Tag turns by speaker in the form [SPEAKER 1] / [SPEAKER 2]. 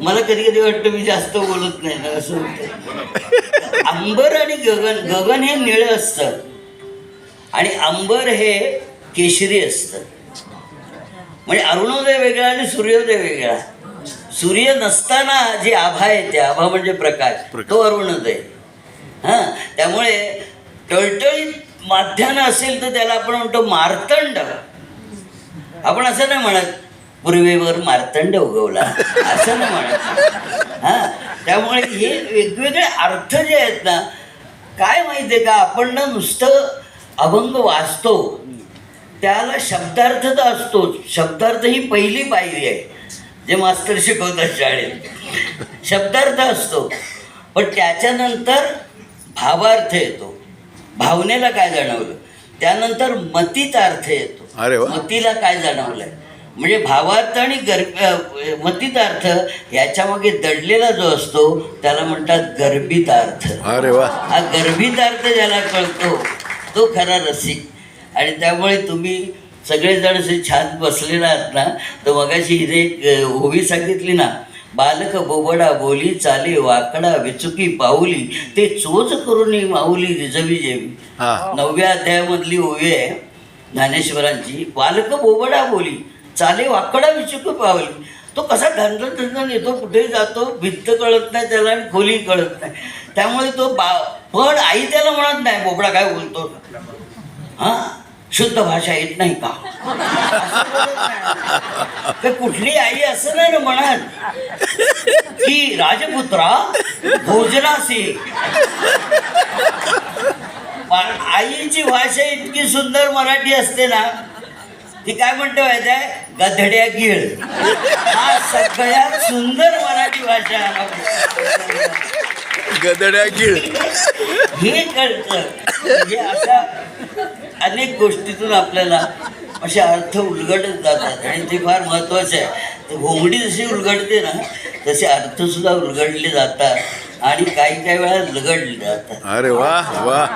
[SPEAKER 1] मला कधी कधी वाटतं मी जास्त बोलत नाही ना असं अंबर आणि गगन गगन हे निळं असतं आणि अंबर हे केशरी असतं म्हणजे अरुणोदय वेगळा आणि सूर्योदय वेगळा. सूर्य नसताना जी आभा येते आभा म्हणजे प्रकाश. तो अरुणोदय. हां त्यामुळे टळटळीत माध्यानं असेल तर त्याला आपण म्हणतो मार्तंड. आपण असं नाही म्हणत पूर्वेवर मार्तंड उगवला. असं नाही म्हणत. हां त्यामुळे हे वेगवेगळे अर्थ जे आहेत ना काय माहिती आहे का? आपण ना नुसतं अभंग वाचतो. त्याला शब्दार्थ तर असतोच. शब्दार्थ ही पहिली पायरी आहे जे मास्तर शिकवतात शाळेत. शब्दार्थ असतो. पण त्याच्यानंतर भावार्थ येतो. भावनेला काय जाणवलं? त्यानंतर मतीतार्थ येतो.
[SPEAKER 2] अरे वा.
[SPEAKER 1] मतीला काय जाणवलंय? म्हणजे भावार्थ आणि गर अ, मतीतार्थ याच्यामागे दडलेला जो असतो त्याला म्हणतात गर्भितार्थ.
[SPEAKER 2] अरे वा.
[SPEAKER 1] हा गर्भितार्थ ज्याला कळतो तो खरा रसिक. आणि त्यामुळे तुम्ही सगळेजण असे छान बसलेला आहात ना तर मगाशी अ, ओवी सांगितली ना बालक बोबडा बोली चाले वाकडा विचुकी पाऊली ते चोच करून माऊली रिजवी जेवी. नवव्या अध्यायामधली ओवी आहे ज्ञानेश्वरांची बालक बोबडा बोली. चाले वाकडा विचुकी पावली. तो कसा ढंढन ढंढन येतो कुठे जातो भित्त कळत नाही त्याला आणि खोली कळत नाही. त्यामुळे तो बा पण आई त्याला म्हणत नाही बोबडा काय बोलतो? हा? शुद्ध भाषा येत नाही का? तर कुठली आई असं नाही ना म्हणत? की राजपुत्रा भोजनासी. आईची भाषा इतकी सुंदर मराठी असते ना ती काय म्हणते माहिती आहे? गधड्या गिळ. हा सगळ्यात सुंदर मराठी भाषा आहे.
[SPEAKER 2] गदड्या गिळ.
[SPEAKER 1] हे कळतं. म्हणजे अशा अनेक गोष्टीतून आपल्याला असे अर्थ उलगडत जातात. आणि ते फार महत्त्वाचं आहे. तर घोंगडी जशी उलगडते ना तसे अर्थसुद्धा उलगडले जातात. आणि काही काही वेळा लगडले जातात.
[SPEAKER 2] अरे वा वा.